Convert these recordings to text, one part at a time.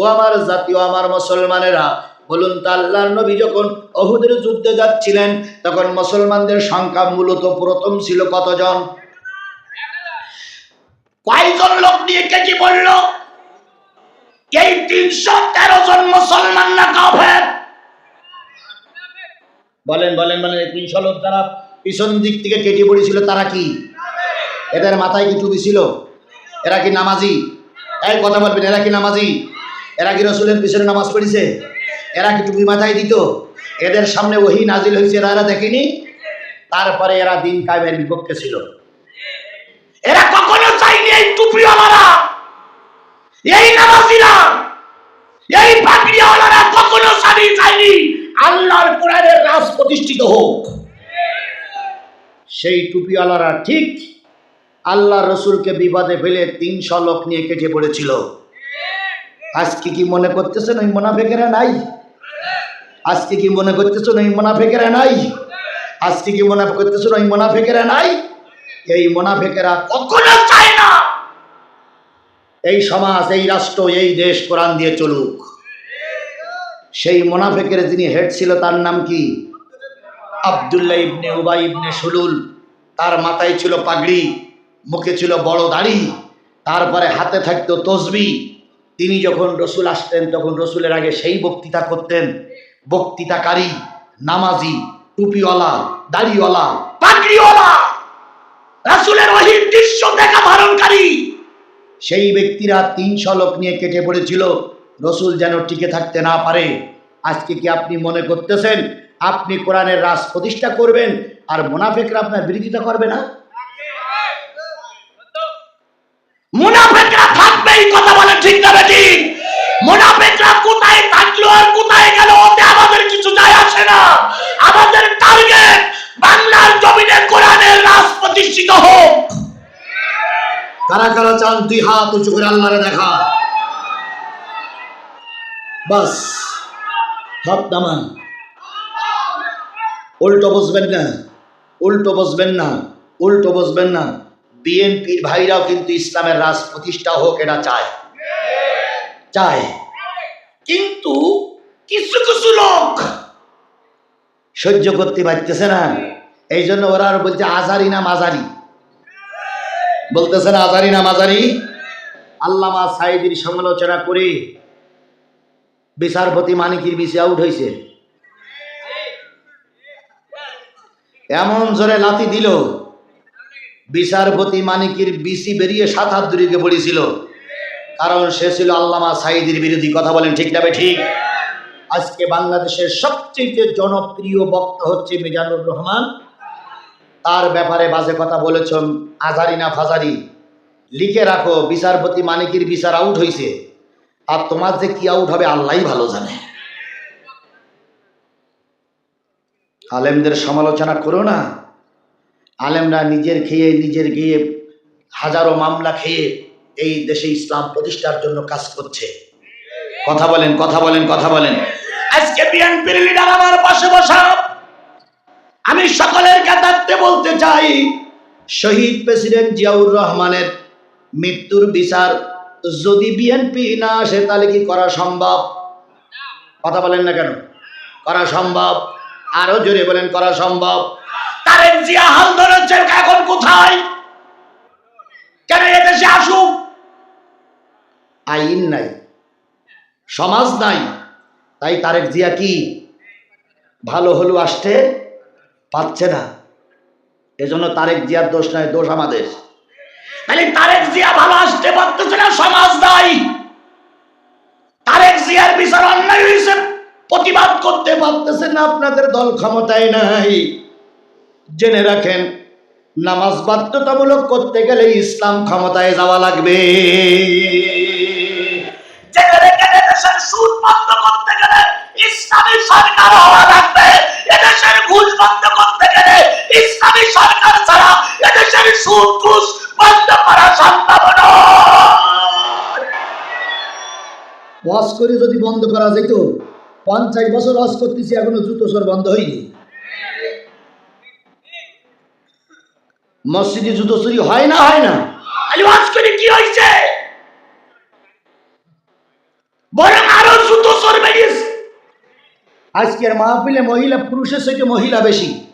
ও আমার জাতীয় আমার মুসলমানেরা, বলুন তো আল্লাহর নবী যখন অহুদের যুদ্ধে যাচ্ছিলেন, তখন মুসলমানদের সংখ্যা মূলত প্রথম ছিল কতজন? কয়জন লোক নিয়ে কেজি পড়ল? এই তিনশো তেরো জন মুসলমান না কাফের? বলেন বলেন বলেন, এই তিনশো লোক যারা পিছন দিক থেকে কেটে পড়েছিল, তারা কি? এদের মাথায় কি টুপি ছিল এরা কি নামাজি? এই কথা বলবেন, এরা কি নামাজি? এরা কি রসুলের পিছনে নামাজ পড়েছে? এরা কি টুপি মাথায় দিত? এদের সামনে ওহি নাজিল হয়েছে, এরা এরা দেখেনি? তারপরে এরা দিন কায়েমের বিপক্ষে ছিল। এরা কখনো চাইনি এই টুপিওয়ালারা, এই নামাজিরা, এই পাগড়িওয়ালারা কখনো স্বামী চাইনি আল্লাহর কোরআনের রাজ প্রতিষ্ঠিত হোক। সেই টুপিওয়ালারা ঠিক আল্লাহ রসুলকে বিবাদে ফেলে তিনশো লোক নিয়ে কেটে পড়েছিল। আজকে কি মনে করতেছেন ওই মোনাফেকেরা নাই? আজকে কি মনে করতেছেন ওই মোনাফেকেরা নাই? আজকে কি মনে করতেছেন ওই মোনাফেকেরা নাই? এই মোনাফেকেরা কখনো চায় না। এই সমাজ, এই রাষ্ট্র, এই দেশ কোরআন দিয়ে চলুক। সেই মোনাফেকের যিনি হেড ছিল, তার নাম কি? আবদুল্লাহ ইবনে উবাই ইবনে সুলুল। তার মাথায় ছিল পাগড়ি, মুখে ছিল বড় দাড়ি। তারপরে হাতে থাকতো তসবি। তিনি যখন রসুল আসতেন, তখন রসুলের আগে সেই বক্তৃতা করতেন। বক্তৃতাকারী, নামাজি, টুপিওয়ালা, দাড়িওয়ালা, পাগড়িওয়ালা, রাসুলের ওহির দৃশ্য দেখা ধারণকারী। সেই ব্যক্তিরা তিনশো লোক নিয়ে কেটে পড়েছিল। রসুল যেন টিকে থাকতে না পারে। আজকে কি আপনি মনে করতেছেন, আপনি কোরআনের রাজ প্রতিষ্ঠা করবেন আর মুনাফেকরা আপনার বিরোধিতা করবে না? মুনাফেকরা থাকবে এই কথা বলে ঠিক না ঠিক মুনাফেকরা কোথায় থাকল আর কোথায় গেল ওতে আমাদের কিছু যায় আসে না। আমাদের টার্গেট বাংলার জমিনে কোরআনের রাজ প্রতিষ্ঠিত হোক। কারা কারা চান দুই হাত উঁচু করে আল্লাহরে দেখা? বাস হাত নামান উল্টো বসবেন না, উল্টো বসবেন না, উল্টো বসবেন না। বিএনপির ভাইরাও কিন্তু ইসলামের রাজ প্রতিষ্ঠা হোক এটা চায়। চায়। কিন্তু কিছু কিছু লোক সহ্য করতে পারতেছে না। এই জন্য ওরা আর বলছে, আজারি না মাজারি। বলতেছে না, আজারি না মাজারি। আল্লামা সাইদির সমালোচনা করে বিচারপতি মানিকির বিসি আউট হয়েছে এমন জোরে লাথি দিল। বিচারপতি মানিকির বিসি বেরিয়ে সাত হাত দূরিকে পড়েছিল কারণ সে ছিল আল্লামা সাইদির বিরোধী, কথা বলেন ঠিক যাবে ঠিক। আজকে বাংলাদেশের সবচেয়ে জনপ্রিয় বক্তা হচ্ছে মিজানুর রহমান। তার ব্যাপারে বাজে কথা বলেছেন আজারি না ফাজারি। লিখে রাখো, বিচারপতি মানিকির বিচার আউট হয়েছে আর তোমার যে কি আউট হবে আল্লাহ ভালো জানে। আলেমদের সমালোচনা করো না। আলেমরা নিজের খেয়ে, নিজের গিয়ে হাজারো মামলা খেয়ে এই দেশে ইসলাম প্রতিষ্ঠার জন্য কাজ করছে। কথা বলেন কথা বলেন কথা বলেন। আজকে বিএনপির লিডার আমার পাশে বসা। আমি সকলের কাতারতে বলতে চাই, শহীদ প্রেসিডেন্ট জিয়াউর রহমানের মৃত্যুর বিচার যদি বিএনপি না আসে, তাহলে কি করা সম্ভব? কথা বলেন না কেন? করা সম্ভব? আরও জোরে বলেন, করা সম্ভব? তারেক জিয়া হাল ধরেছে এখন কোথায়? কেন এদেশে আসুক? আইন নাই, সমাজ নাই, তাই তারেক জিয়া কি ভালো হলেও আসতে পাচ্ছে না। এজন্য তারেক জিয়ার দোষ নয় দোষ আমাদের। তাহলে তারেক জিয়া ভালো আসতে পারতেছে না, সমাজ নাই। তারেক জিয়ার বিচার অন্যায় হয়েছে, প্রতিবাদ করতে পারতেছে না, আপনাদের দল ক্ষমতায় নাই। জেনে রাখেন নামাজ বাধ্যতামূলক করতে গেলে ইসলাম ক্ষমতায় যাওয়া লাগবে। সরকার হওয়া লাগবে। এদেশের ঘুষ বন্ধ করতে গেলে ইসলামী সরকার ছাড়া এদেশের সুদ ঘুষ বন্ধ করা সম্ভব নয়। ওয়াজ করে যদি বন্ধ করা যেত পঞ্চাশ বছর ওয়াজ করতেছি এখনও জুতো সর বন্ধ হয়নি। মসজিদে জুতো চুরি হয় না হয় না? করে কি হয়েছে বরং আরও জুতো চোর বেরিয়েছে। আজকের মাহফিলে মহিলা পুরুষের থেকে মহিলা বেশি।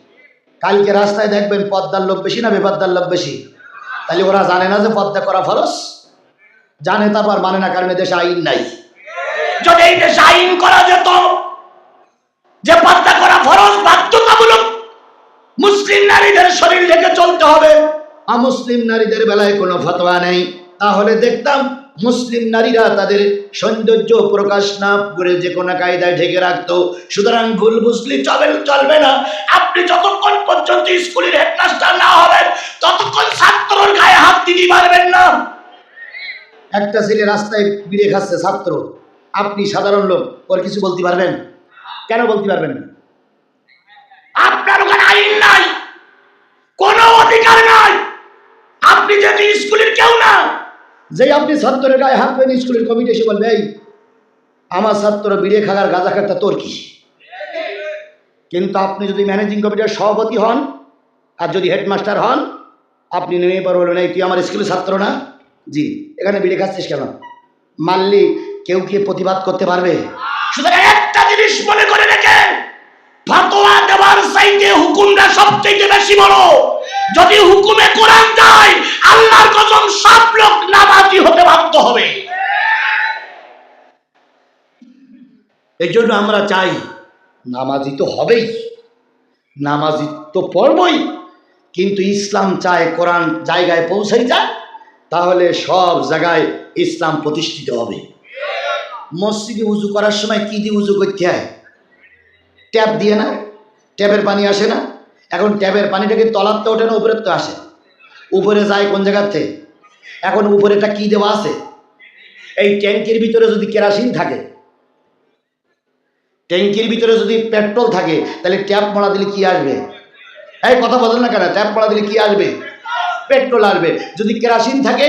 কালকে রাস্তায় দেখবেন পদ্মার লোক বেশি না বেপদ্মার লোক বেশি। তাহলে ওরা জানে না যে পদ্মা করা ফরস জানে তারপর মানে না কারণ দেশে আইন নাই। যদি এই দেশে আইন করা যেত যে পদ্মা করা ফরজ বাধ্যতামূলক মুসলিম নারীদের শরীর ঢেকে চলতে হবে। মুসলিম নারীদের বেলায় কোনো ফতোয়া নেই। তাহলে দেখতাম মুসলিম নারীরা তাদের সৌন্দর্য প্রকাশ না করে যে কোনো কায়দায় ঢেকে রাখতো। সুতরাং ভুল বুঝলি চলবে চলবে না। আপনি যতক্ষণ পর্যন্ত স্কুলের হেডমাস্টার না হবেন, ততক্ষণ ছাত্রর গায়ে হাত দিতে পারবেন না। একটা ছেলে রাস্তায় বিড়ে খাচ্ছে, ছাত্র। আপনি সাধারণ লোক, ওর কিছু বলতে পারবেন? কেন বলতে পারবেন না? ওখানে আইন নাই কোনো অধিকার নাই। আপনি যদি স্কুলের কেউ না যে আপনি ছাত্রের গায়ে হাত পেন স্কুলের কমিটি এসে বলবে এই আমার ছাত্র বিড়ে খাগার গাঁজা খাটা তোর কি? কিন্তু আপনি যদি ম্যানেজিং কমিটির সভাপতি হন আর যদি হেডমাস্টার হন আপনি নেমে পর বলবেন এই তুই আমার স্কুলের ছাত্র না? জি এখানে বিড়ে খাচ্ছিস কেন? মানলি কেউ কি প্রতিবাদ করতে পারবে? সুতরাং একটা জিনিস মনে করে রেখে ফতোয়া দেওয়ার চাইতে হুকুমটা সবচেয়ে বেশি বড়। যদি হুকুমে কোরআন যায়, আল্লাহর কসম সব লোক নামাজি হতে বাধ্য হবে। এই জন্য আমরা চাই, নামাজি তো হবেই, নামাজি তো পড়বই, কিন্তু ইসলাম চায় কোরআন জায়গায় পৌঁছাই যায়, তাহলে সব জায়গায় ইসলাম প্রতিষ্ঠিত হবে। মসজিদে উজু করার সময় কি দিয়ে উজু করতে হয়? ট্যাপ দিয়ে না, ট্যাপের পানি আসে না। এখন ট্যাপের পানিটা পানিটাকে তলার তো ওঠে না উপরের তো আসে? উপরে যায় কোন জায়গার থেকে? এখন উপরেটা কি দেওয়া আছে? এই ট্যাঙ্কির ভিতরে যদি কেরাসিন থাকে, ট্যাঙ্কির ভিতরে যদি পেট্রোল থাকে, তাহলে ট্যাপ মারা দিলে কি আসবে? এই কথা বলেন না কেন? ট্যাপ মারা দিলে কি আসবে? পেট্রোল আসবে। যদি কেরাসিন থাকে,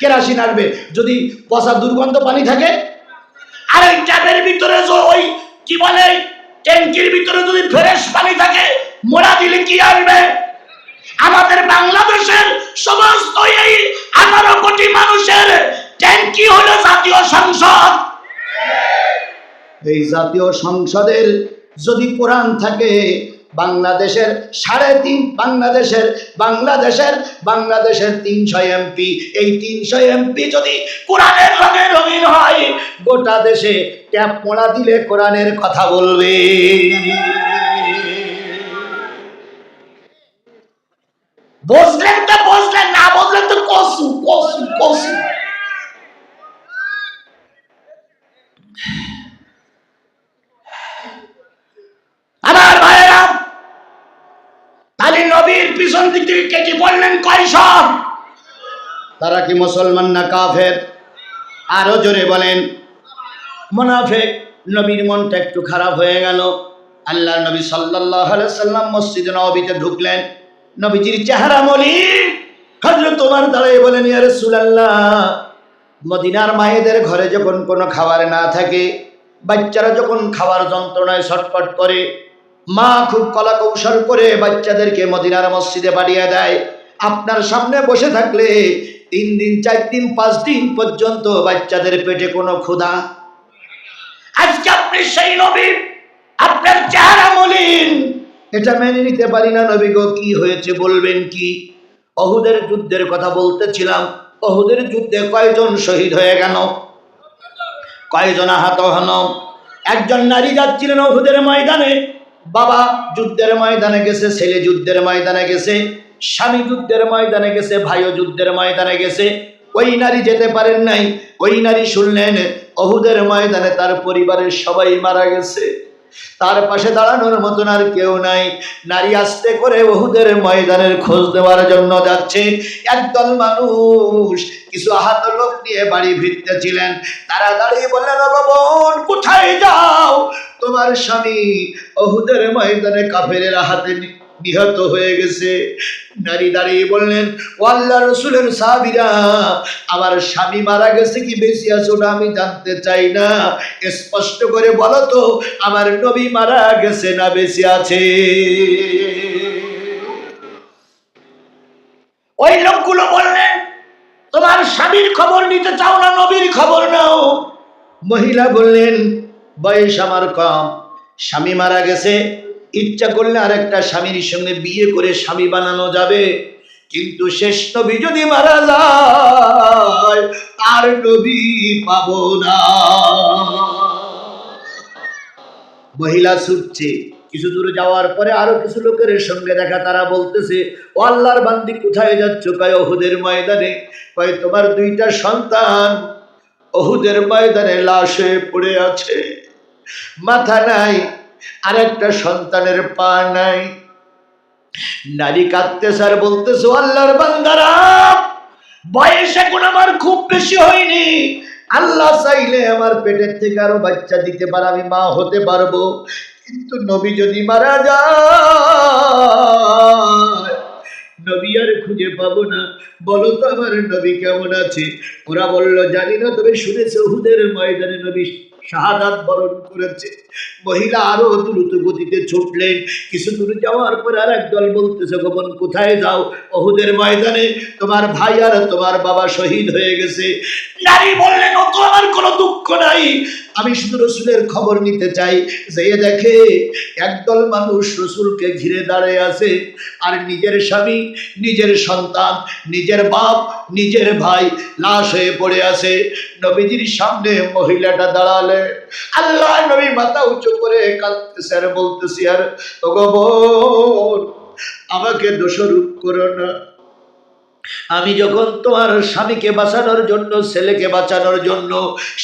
কেরাসিন আসবে। যদি পচা দুর্গন্ধ পানি থাকে, আর এই ট্যাপের ভিতরে ওই, কি বলে ট্যাঙ্কির ভিতরে যদি ফ্রেশ পানি থাকে মোড়া দিলে কি আসবে? আমাদের বাংলাদেশের সমস্ত এই আঠারো কোটি মানুষের ট্যাঙ্কি হলো জাতীয় সংসদ। এই জাতীয় সংসদের যদি কোরআন থাকে, বাংলাদেশের সাড়ে তিন, বাংলাদেশের বাংলাদেশের বাংলাদেশের তিনশো এমপি, এই তিনশো এমপি যদি কোরআনের হয় গোটা দেশে ট্যাপ মোড়া দিলে কোরআনের কথা বলবে। বুঝলেন তো বুঝলেন না বুঝলেন তো কসু কসু কসু। আমার ভাইয়েরা তাহলে নবীর পিছন দিক থেকে কেটে বললেন কয়সব তারা কি মুসলমান না কাফের? আরও জোরে বলেন মোনাফেক। নবীর মনটা একটু খারাপ হয়ে গেল। আল্লাহ নবী সাল্লাহ সাল্লাম মসজিদ নবীতে ঢুকলেন। নবীজির চেহারা মলি হজরত তোমার দাঁড়িয়ে বলেন, ইয়া রাসূলুল্লাহ, মদিনার মায়েদের ঘরে যখন কোনো খাবার না থাকে, বাচ্চারা যখন খাবার যন্ত্রণায় ছটফট করে, মা খুব কলা কৌশল করে বাচ্চাদেরকে মদিনার মসজিদে পাঠিয়ে দেয়। আপনার সামনে বসে থাকলে তিন দিন, চার দিন, পাঁচ দিন পর্যন্ত বাচ্চাদের পেটে কোনো ক্ষুধা আজকে আপনি সেই নবী, আপনার চেহারা মলিন। এটা মেনে নিতে পারি না নবী গো, কি হয়েছে বলবেন কি? অহুদের যুদ্ধের কথা বলতেছিলাম, অহুদের যুদ্ধে কয়জন শহীদ হয়ে গেল? কয়জন আহত হন একজন নারী যাচ্ছিলেন অহুদের ময়দানে, বাবা যুদ্ধের ময়দানে গেছে, ছেলে যুদ্ধের ময়দানে গেছে, স্বামী যুদ্ধের ময়দানে গেছে, ভাইও যুদ্ধের ময়দানে গেছে। ওই নারী যেতে পারেন নাই, ওই নারী শুনলেন অহুদের ময়দানে তার পরিবারের সবাই মারা গেছে। তার পাশে দাঁড়ানোর মতন আর কেউ নাই। নারী আসতে করে বহুদের ময়দানের খোঁজ দেওয়ার জন্য যাচ্ছে। একদল মানুষ কিছু আহত লোক নিয়ে বাড়ি ফিরতে ছিলেন তারা দাঁড়িয়ে বললেন, "ওগো বোন, কোথায় যাও? তোমার স্বামী অহুদের ময়দানে কাফেরের হাতে নি- নিহত হয়ে গেছে। নারী দাঁড়িয়ে বললেন, ও আল্লাহ রসুলের সাহাবিরা, আমার স্বামী মারা গেছে কি বেশি আছে ওটা আমি জানতে চাই না। স্পষ্ট করে বলো তো, আমার নবী মারা গেছে না বেশি আছে? ওই লোকগুলো বললেন, তোমার স্বামীর খবর নিতে চাও না, নবীর খবর নাও? মহিলা বললেন, বয়স আমার কম, স্বামী মারা গেছে ইচ্ছা করলে আরেকটা স্বামীর সঙ্গে বিয়ে করে স্বামী বানানো যাবে। কিন্তু শেষ নবী যদি মারা যায় আর নবী পাবো না। মহিলা ছুটছে। কিছু দূর যাওয়ার পরে আরও কিছু লোকের সঙ্গে দেখা, তারা বলতেছে, ও আল্লাহর বান্দি, কোথায় যাচ্ছ? কয়, ওহুদের ময়দানে। কয়, তোমার দুইটা সন্তান ওহুদের ময়দানে লাশ পড়ে আছে। মাথা নাই আর একটা সন্তানের পা নাই। নারী কাঁদতে স্যার বলতেছে "ও আল্লাহর বান্দারা, বয়স এখন আমার খুব বেশি হয়নি। আল্লাহ চাইলে আমার পেটের থেকে আরও বাচ্চা দিতে পারে, আমি মা হতে পারব। কিন্তু নবী যদি মারা যায়, নবী আর খুঁজে পাবো না। বলো তো আমার নবী কেমন আছে? ওরা বলল, জানি না, তবে শুনেছে, হুদের ময়দানে নবী শাহাদাত বরণ করেছে। মহিলা আরও দ্রুত গতিতে ছুটলেন। কিছু দূর যাওয়ার পর আর একদল বলতেছে, গোপন কোথায় যাও? অহুদের ময়দানে। তোমার ভাই আর তোমার বাবা শহীদ হয়ে গেছে। নারী বললেন ও তো আমার কোনো দুঃখ নাই। আমি শুধু রসুলের খবর নিতে চাই। যে দেখে, একদল মানুষ রসুলকে ঘিরে দাঁড়িয়ে আছে। আর নিজের স্বামী, নিজের সন্তান, নিজের বাপ, নিজের ভাই লাশ হয়ে পড়ে আছে। নবীজির সামনে মহিলাটা দাঁড়ালে আল্লাহ নবী মাথা উঁচু করে কাঁদতেছে আর বলতেছি, আর ওগো আমাকে দোষরূপ করো না। আমি যখন তোমার স্বামীকে বাঁচানোর জন্য, ছেলেকে বাঁচানোর জন্য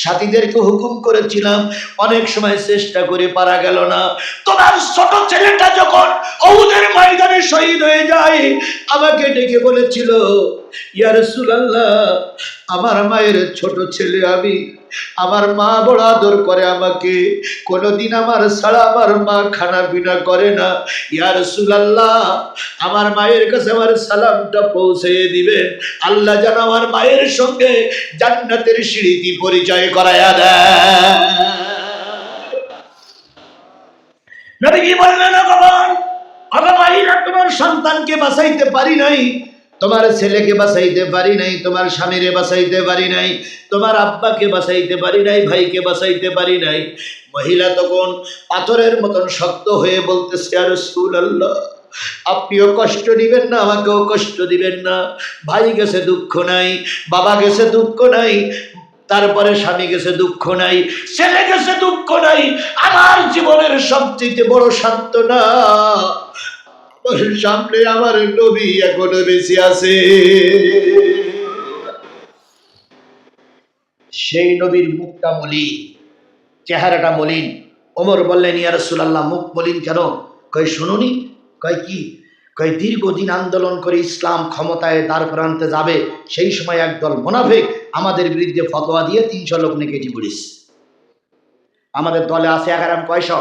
সাথীদেরকে হুকুম করেছিলাম, অনেক সময় চেষ্টা করে পারা গেল না। তোমার ছোট ছেলেটা যখন ওদের ময়দানে শহীদ হয়ে যায়, আমাকে ডেকে বলেছিল ইয়ার সুলাল্লাহ আমার মায়ের ছোট ছেলে আমি, আমার মা বড় আদর করে আমাকে, কোনোদিন আমার ছাড়া আমার মা খানা পিনা করে না। ইয়ার সুলাল্লাহ আমার মায়ের কাছে আমার সালামটা পৌঁছে দিবেন। আল্লাহ যেন আমার মায়ের সঙ্গে জান্নাতের সিঁড়িটি পরিচয় করায়া দেয় নবীজি বললেন, ভগবান তোমার সন্তানকে বাঁচাইতে পারি নাই। তোমার ছেলেকে বাঁচাইতে পারি নাই, তোমার স্বামীরে বাঁচাইতে পারি নাই, তোমার আব্বাকে বাঁচাইতে পারি নাই, ভাইকে বাঁচাইতে পারি নাই। মহিলা তখন পাথরের মতন শক্ত হয়ে বলতেছে, আর সুর আল্লাহ আপনিও কষ্ট দিবেন না, আমাকেও কষ্ট দিবেন না। ভাই গেছে দুঃখ নাই, বাবা গেছে দুঃখ নাই, তারপরে স্বামী গেছে দুঃখ নাই, ছেলে গেছে দুঃখ নাই, আমার জীবনের সবচেয়ে বড় সান্ত্বনা সামনে আমার নবী এখনও বেঁচে আছে। সেই নবীর মুখটা মলিন, চেহারাটা মলিন। ওমর বললেন, ইয়া রাসূলুল্লাহ, মুখ মলিন কেন? কই শুনুনি? কয়, কি? কয়, দীর্ঘদিন আন্দোলন করে ইসলাম ক্ষমতায় দাঁড় করানতে যাবে, সেই সময় একদল মোনাফেক আমাদের বিরুদ্ধে ফতোয়া দিয়ে তিনশো লোক নেগেটিভ পড়িস। আমাদের দলে আছে এগারাম কয়শো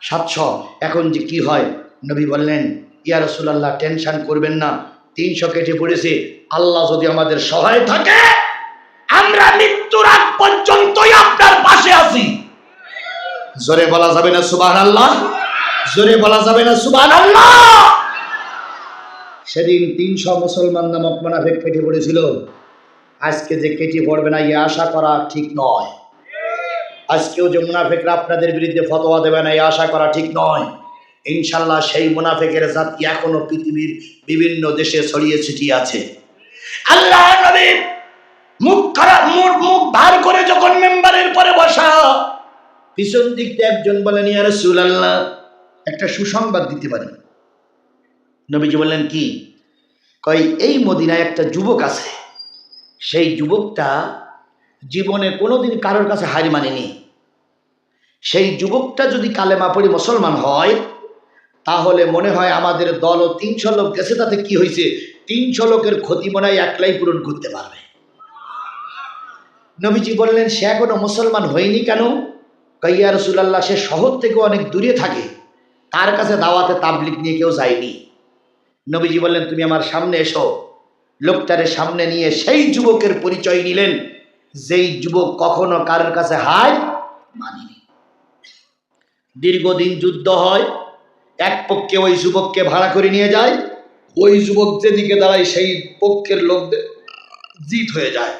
সাতশো। এখন যে কি হয়? নবী বললেন, ইয়া রসুলাল্লাহ, টেনশন করবেন না, তিনশো কেটে পড়েছে। আল্লাহ যদি আমাদের সহায় থাকে, আমরা মৃত্যুর আগ পর্যন্তই আপনার পাশে আছি। জোরে বলা যাবে না সুবাহ আল্লাহ জোরে বলা যাবে না সুবাহ আল্লাহ সেদিন তিনশো মুসলমান নামক মোনাফেক কেটে পড়েছিল। আজকে যে কেটে পড়বে না, এই আশা করা ঠিক নয়। আজকেও যে মুনাফেকরা আপনাদের বিরুদ্ধে ফতোয়া দেবে না, এই আশা করা ঠিক নয়। ইনশাল্লাহ সেই মুনাফেকের জাতি এখনও পৃথিবীর বিভিন্ন দেশে ছড়িয়ে ছিটিয়ে আছে। আল্লাহ নবী মুখ খারাপ, মুখ মুখ ধার করে যখন মেম্বারের পরে বসা, পিছন দিক দিয়ে একজন বলেন, ইয়া রাসূলুল্লাহ। একটা সুসংবাদ দিতে পারি। নবীজি বললেন, কি? কয়, এই মদিনায় একটা যুবক আছে। সেই যুবকটা জীবনে কোনোদিন কারোর কাছে হার মানেনি। সেই যুবকটা যদি কালেমা পড়ি মুসলমান হয় তাহলে মনে হয় আমাদের দল ও তিনশো লোক গেছে, তাতে কি হয়েছে? তিনশো লোকের ক্ষতি মনে হয় একলাই পূরণ করতে পারবে। নবীজি বললেন, সে এখনও মুসলমান হয়নি কেন? কাইয়া রসুলাল্লাহ, সে শহর থেকে অনেক দূরে থাকে। তার কাছে দাওয়াতে তাবলিক নিয়ে কেউ যায়নি। নবীজি বললেন, তুমি আমার সামনে এসো। লোকটারে সামনে নিয়ে সেই যুবকের পরিচয় নিলেন, যেই যুবক কখনো কারোর কাছে হায় মানেনি। দীর্ঘদিন যুদ্ধ হয় এক পক্ষে ওই যুবককে ভাড়া করে নিয়ে যায়, ওই যুবক যেদিকে দাঁড়ায় সেই পক্ষের লোকদের জিত হয়ে যায়।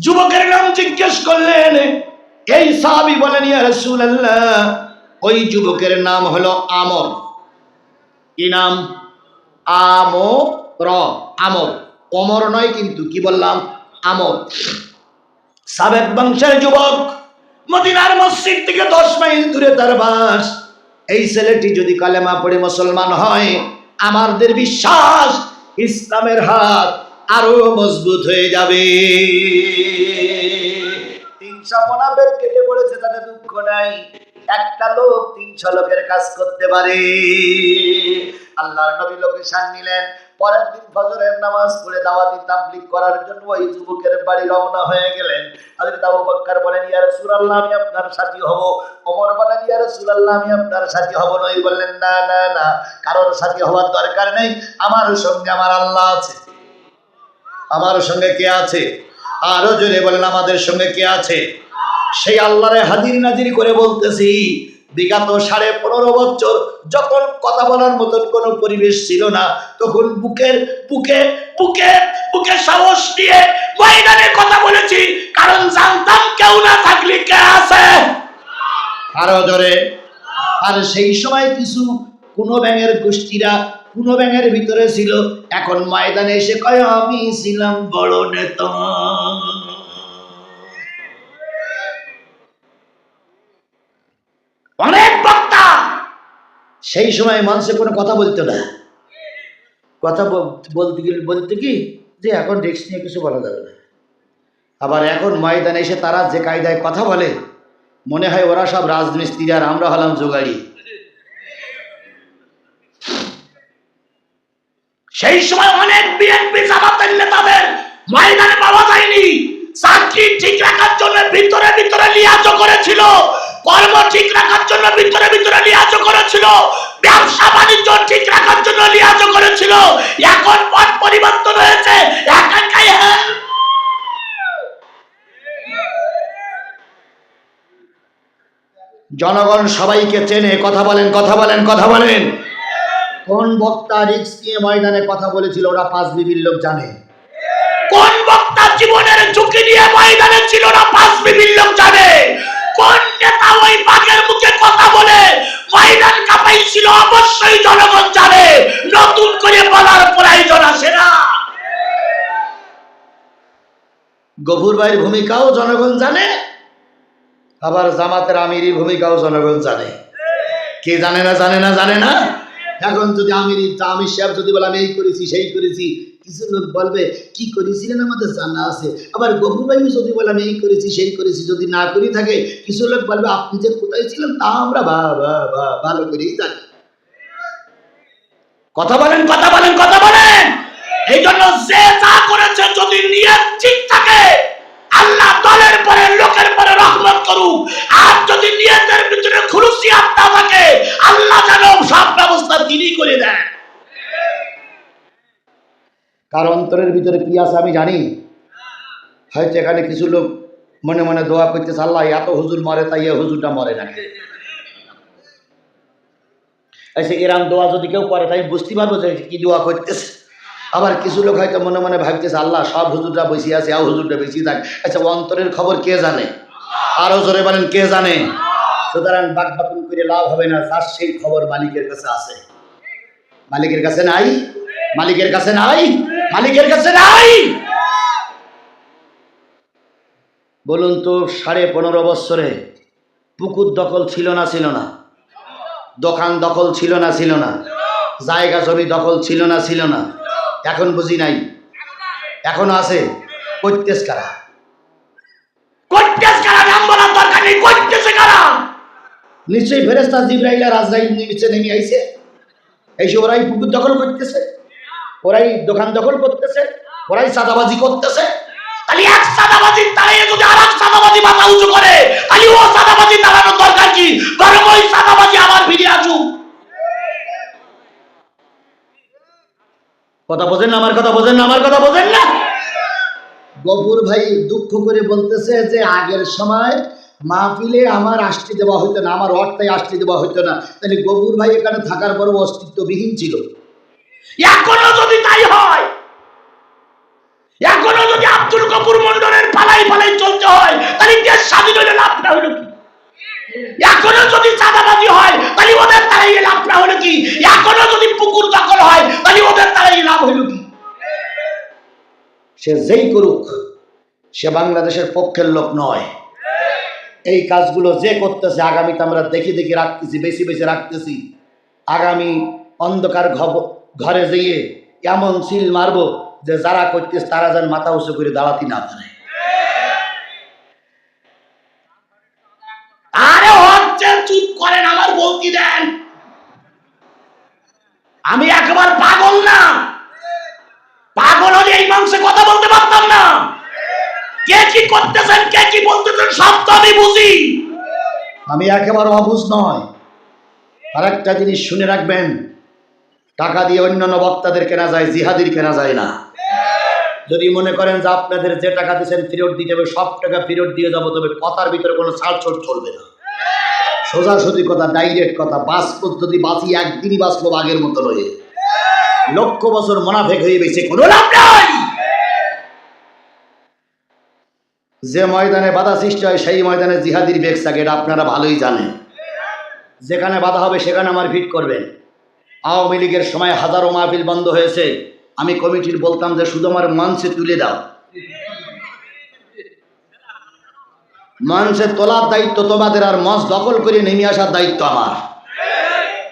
যুবকের নাম জিজ্ঞেস করলেন, এই সাহাবি বলেন, ইয়া ওই যুবকের নাম হলো আমর। কি নাম? আমর আমর। অমর নয় কিন্তু, কি বললাম? আমর। সাবেক বংশের যুবক মদিনার মসজিদ থেকে দশ মাইল দূরে তার বাস। এই ছেলেটি যদি কালেমা পড়ে মুসলমান হয়, আমাদের বিশ্বাস ইসলামের হাত আরও মজবুত হয়ে যাবে। তিনশো মোনাফেক কেটে পড়েছে দুঃখ নাই। একটা লোক তিনশো লোকের কাজ করতে পারে। আল্লাহর নবী লোকেশন নিলেন। পরের দিন ফজরের নামাজ পড়ে দাওয়াতি তাবলিগ করার জন্য ওই যুবকের বাড়ি রওনা হয়ে গেলেন। হযরত আবু বকর বলেন, ইয়া রাসূলুল্লাহ, আমি আপনার সাথী হব। ওমর বলেন, ইয়া রাসূলুল্লাহ, আমি আপনার সাথী হব নই বললেন, না না না, কারোর সাথী হওয়ার দরকার নেই। আমার সঙ্গে আমার আল্লাহ আছে। আমার সঙ্গে কে আছে? আরও জোরে বলেন, আমাদের সঙ্গে কে আছে? সেই আল্লাহরে হাজির নাজির করে বলতেছি বিগত সাড়ে পনেরো বছর যখন কথা বলার মতন কোনো পরিবেশ ছিল না, তখন বুকের, বুকে বুকে বুকে সাহস দিয়ে ময়দানে কথা বলেছি। কারণ জানতাম কেউ না থাকলে কে আছে? আরও জোরে। আর সেই সময় কিছু কোনো ব্যাঙের গোষ্ঠীরা কোনো ব্যাঙের ভিতরে ছিল। এখন ময়দানে এসে কয়, আমি ছিলাম বড় নেতা। অনেক বক্তা। সেই সময় মানুষে কোনো কথা বলতো না। কথা বলতে গেলে বলতে কি যে এখন ডেস্ক নিয়ে কিছু বলা যাবে না। আবার এখন ময়দানে এসে তারা যে কায়দায় কথা বলে মনে হয় ওরা সব রাজমিস্ত্রি আর আমরা হলাম জোগাড়ি। সেই সময় অনেক বিএনপি জামাতের নেতাদের ময়দানে পাওয়া যায়নি। চাকরি ঠিক রাখার জন্য ভিতরে ভিতরে লিয়াজ করেছিল। কর্ম ঠিক রাখার জন্য ভিতরে ভিতরে লিয়াজ করেছিল। ব্যবসা বাণিজ্য ঠিক রাখার জন্য লিয়াজ করেছিল। এখন পথ পরিবর্তন হয়েছে। একাই জনগণ সবাইকে চেনে কথা বলেন কথা বলেন কথা বলেন। কোন বক্তা রিক্স নিয়ে ময়দানে কথা বলেছিল ওরা পাঁচ বিবির লোক জানে। কোন বক্তা জীবনের ঝুঁকি নিয়ে ময়দানে ছিল না পাঁচ বিবির লোক জানে। কোন নেতা ওই বাঘের মুখে কথা বলে? অবশ্যই জনগণ জানে। নতুন করে বলার প্রয়োজন আসে না। ভাইয়ের ভূমিকাও জনগণ জানে, আবার জামাতের আমিরি ভূমিকাও জনগণ জানে। কে জানে না জানে না জানে না? এখন যদি আমির আমির সাহেব যদি বলে, আমি এই করেছি, সেই করেছি কিছু লোক বলবে, কি করেছিলেন আমাদের জানা আছে। আবার গভুর ভাই যদি বলে, আমি এই করেছি, সেই করেছি। যদি না করি থাকে, কিছু লোক বলবে, আপনি যে কোথায় ছিলেন তা আমরা ভা ভা ভা, ভালো করেই জানি। কথা বলেন কথা বলেন কথা বলেন! এই জন্য যে যা করেছে যদি নিয়ত ঠিক থাকে, আল্লাহ দলের পরে, লোকের পরে রহমত করুক। আর যদি নিয়তের ভিতরে খুলুসি আত্মা থাকে, আল্লাহ যেন সব ব্যবস্থা তিনি করে দেন। কার অন্তরের ভিতরে কি আছে আমি জানি। হয়তো এখানে কিছু লোক মনে মনে দোয়া করতেছে, আল্লাহ এত হুজুর মরে, তাই এ হুজুরটা মরে না এসে এরাম দোয়া যদি কেউ করে, তাই বুঝতে পারব যে কি দোয়া করতেছে। আবার কিছু লোক হয়তো মনে মনে ভাবতেছে, আল্লাহ, সব হুজুরটা বেশি আছে আও হুজুরটা বেশি থাক। আচ্ছা অন্তরের খবর কে জানে? আরও জোরে বলেন, কে জানে? সুতরাং বাক বাকুন করে লাভ হবে না তার সেই খবর মালিকের কাছে আছে। মালিকের কাছে নাই? মালিকের কাছে নাই? মালিকের কাছে নাই। বলুন তো, সাড়ে পনেরো বৎসরে পুকুর দখল ছিল না ছিল না? দোকান দখল ছিল না ছিল না? জায়গা জমি দখল ছিল না ছিল না? এখন বুঝি নাই? এখনও আছে? করতেস কারা? করতেস কারা? নাম বলার দরকার নেই কারা? নিশ্চয়ই ফেরেস্তা জিব্রাইলা রাজরাইল নিচে নেমে আইছে। এইসব ওরাই পুকুর দখল করতেছে। ওরাই দোকান দখল করতেছে, ওরাই সাদাবাজি করতেছে। কথা না, আমার কথা বোঝেন না, আমার কথা বোঝেন না। গফুর ভাই দুঃখ করে বলতেছে যে আগের সময় মা মাহফিলে আমার আসতে দেওয়া হতো না, আমার অর্থায় আসতে দেওয়া হতো না। তাহলে গফুর ভাই এখানে থাকার পরও অস্তিত্ববিহীন ছিল। এখনও যদি তাই হয়, এখনও যদি আব্দুল কপুর মন্ডলের পালাই পালাই চলতে হয়, তাহলে দেশ স্বাধীন হলে লাভটা হলো কি? এখনও যদি চাঁদাবাজি হয়, তাহলে ওদের তারাই লাভটা হলো কি? এখনও যদি পুকুর দখল হয়, তাহলে ওদের তারাই লাভ হলো কি? সে যেই করুক, সে বাংলাদেশের পক্ষের লোক নয়। এই কাজগুলো যে করতেছে, আগামীতে আমরা দেখি দেখি রাখতেছি, বেশি বেশি রাখতেছি। আগামী অন্ধকার ঘব- ঘরে যেয়ে এমন সিল মারবো যে যারা করতেছে তারা যেন মাথা উঁচু করে দাঁড়াতে না পারে। আরে চুপ করেন, আমার বলতি দেন। আমি একবার পাগল না। পাগল হলে এই মাংসে কথা বলতে পারতাম না। কে কি করতেছেন, কে কি বলতেছেন, সব তো আমি বুঝি। আমি একেবারে অবুঝ নয়। আর একটা জিনিস শুনে রাখবেন টাকা দিয়ে অন্যান্য বক্তাদের কেনা যায়, জিহাদির কেনা যায় না। যদি মনে করেন যে আপনাদের যে টাকা দিয়েছেন ফেরত দিতে হবে, সব টাকা ফেরত দিয়ে যাব, তবে কথার ভিতরে কোনো ছাড়ছড় চলবে না। সোজাসুজি কথা ডাইরেক্ট কথা বাঁচবো যদি বাঁচি একদিনই বাঁচবো আগের মতো রয়ে লক্ষ বছর মোনাফেক হয়ে গেছে, কোনো লাভ নাই! যে ময়দানে বাধা সৃষ্টি হয়, সেই ময়দানে জিহাদির বেগ থাকে এটা আপনারা ভালোই জানেন। যেখানে বাধা হবে, সেখানে আমার ভিট করবেন। আওয়ামী লীগের সময় হাজারো মাহফিল বন্ধ হয়েছে। আমি কমিটির বলতাম যে শুধু আমার মঞ্চে তুলে দাও। মঞ্চে তোলার দায়িত্ব তোমাদের আর মঞ্চ দখল করে নেমে আসার দায়িত্ব আমার।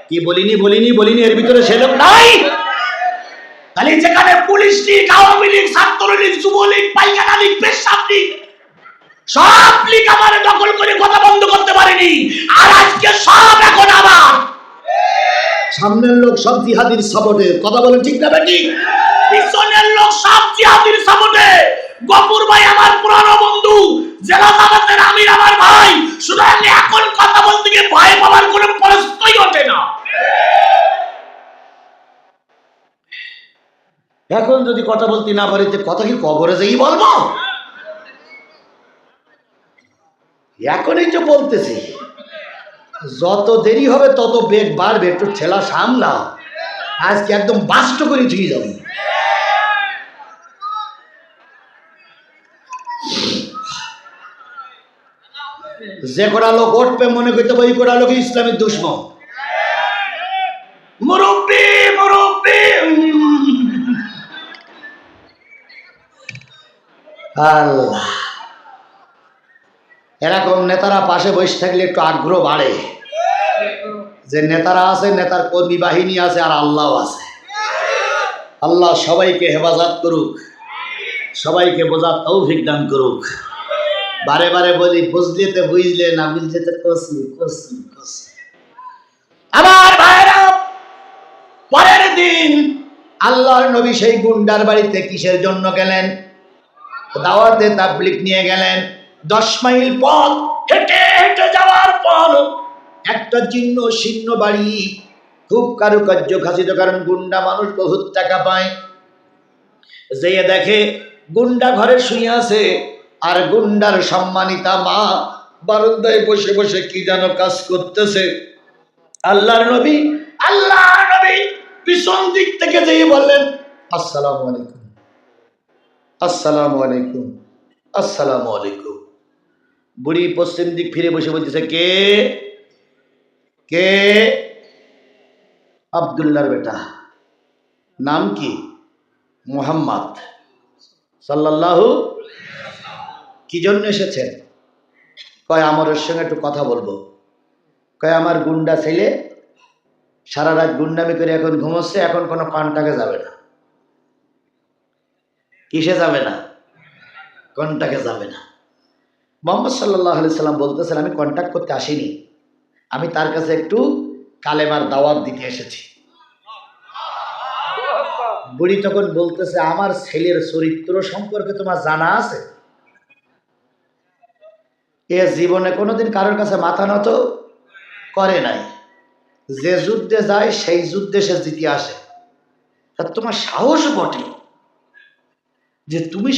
কি বলিনি বলিনি বলিনি, এর ভিতরে সে লোক নাই? তাহলে যেখানে police league, Awami league, Chhatra League, যুবলীগ পাইকানা লীগ, পেশাব লীগ, সব লীগ আমার দখল করে কথা বন্ধ করতে পারেনি। আর আজকে সব এখন আবার সামনের লোক সব জিহাদির সাপোর্টে। কথা বলেন ঠিক না বেটি পিছনের লোক সব জিহাদির সাপোর্টে। গপুর ভাই আমার পুরানো বন্ধু জেলা জামাতের আমির আমার ভাই। সুতরাং এখন কথা বলতে গিয়ে ভয় পাওয়ার কোনো প্রশ্নই ওঠে না। এখন যদি কথা বলতে না পারি তো কথা কি কবরে যেই বলব? এখনই তো বলতেছি। যত দেরি হবে, তত বেগ বাড়বে, একটু ঠেলা সামলাও। আজকে একদম বাস্ট করে ধুয়ে যাবে। যে কটা লোক উঠবে, মনে করতে ওই কটা লোক ইসলামের দুশ্মন। মুরব্বী মুরব্বী আল্লাহ। এরকম নেতারা পাশে বসে থাকলে একটু আগ্রহ বাড়ে। যে নেতারা আছে, নেতার কর্মী বাহিনী আছে আর আল্লাহ আছে। আল্লাহ সবাইকে হেফাজত করুক, সবাইকে বোঝার তৌফিক দান করুক। বারে বারে বলি, বুঝলে তো বুঝলে, না বুঝলে তো কসি কসি কসি আমার ভাইরা, পরের দিন আল্লাহর নবী সেই গুন্ডার বাড়িতে কিসের জন্য গেলেন? দাওয়াতে তাবলিক নিয়ে গেলেন। দশ মাইল পথ, হেঁটে হেঁটে যাওয়ার পর একটা চিহ্ন শীর্ণ বাড়ি। খুব কারুকার্য খাসিত কারণ গুন্ডা মানুষ বহুত টাকা পায়। যেয়ে দেখে গুন্ডা ঘরে শুয়ে আছে, আর গুন্ডার সম্মানিতা মা বারান্দায় বসে বসে কি যেন কাজ করতেছে। আল্লাহর নবী আল্লাহর নবী পিছন দিক থেকে যেয়ে বললেন, আসসালামু আলাইকুম। আসসালামু আলাইকুম। আসসালামু আলাইকুম। বুড়ি পশ্চিম দিক ফিরে বসে বলতেছে, কে? কে? আবদুল্লার বেটা। নাম কি? মোহাম্মদ। সাল্লাল্লাহু কি জন্য এসেছেন? কয় আমার ওর সঙ্গে একটু কথা বলব। কয়, আমার গুন্ডা ছেলে সারা রাত গুন্ডামি করে এখন ঘুমোচ্ছে, এখন কোনো কন্টাকে যাবে না। কিসে যাবে না? কোনটাকে যাবে না? মোহাম্মদ সাল্লাহ আলি সাল্লাম বলতেছেন, আমি কন্ট্যাক্ট করতে আসিনি। আমি তার কাছে একটু কালেমার দাওয়াত দিতে এসেছি। বুড়ি তখন বলতেছে, আমার ছেলের চরিত্র সম্পর্কে তোমার জানা আছে? এ জীবনে কোনোদিন কারোর কাছে মাথা নত করে নাই। যে যুদ্ধে যায়, সেই যুদ্ধে সে জিতে আসে। তা তোমার সাহস বটে যে তুমি